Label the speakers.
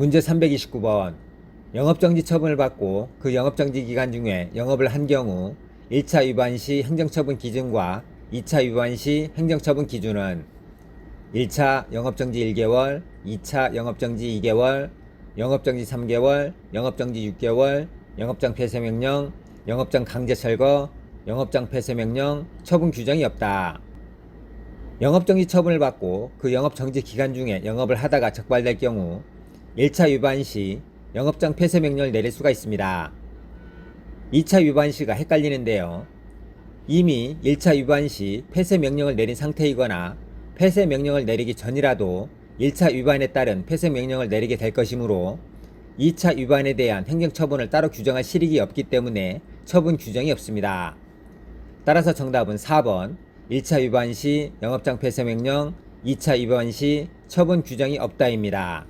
Speaker 1: 문제 329번. 영업정지 처분을 받고 그 영업정지 기간 중에 영업을 한 경우 1차 위반 시 행정처분 기준과 2차 위반 시 행정처분 기준은 1차 영업정지 1개월, 2차 영업정지 2개월, 영업정지 3개월, 영업정지 6개월, 영업장 폐쇄 명령, 영업장 강제 철거, 영업장 폐쇄 명령, 처분 규정이 없다. 영업정지 처분을 받고 그 영업정지 기간 중에 영업을 하다가 적발될 경우 1차 위반 시 영업장 폐쇄 명령을 내릴 수가 있습니다. 2차 위반 시가 헷갈리는데요. 이미 1차 위반 시 폐쇄 명령을 내린 상태이거나 폐쇄 명령을 내리기 전이라도 1차 위반에 따른 폐쇄 명령을 내리게 될 것이므로 2차 위반에 대한 행정처분을 따로 규정할 실익이 없기 때문에 처분 규정이 없습니다. 따라서 정답은 4번 1차 위반 시 영업장 폐쇄 명령, 2차 위반 시 처분 규정이 없다입니다.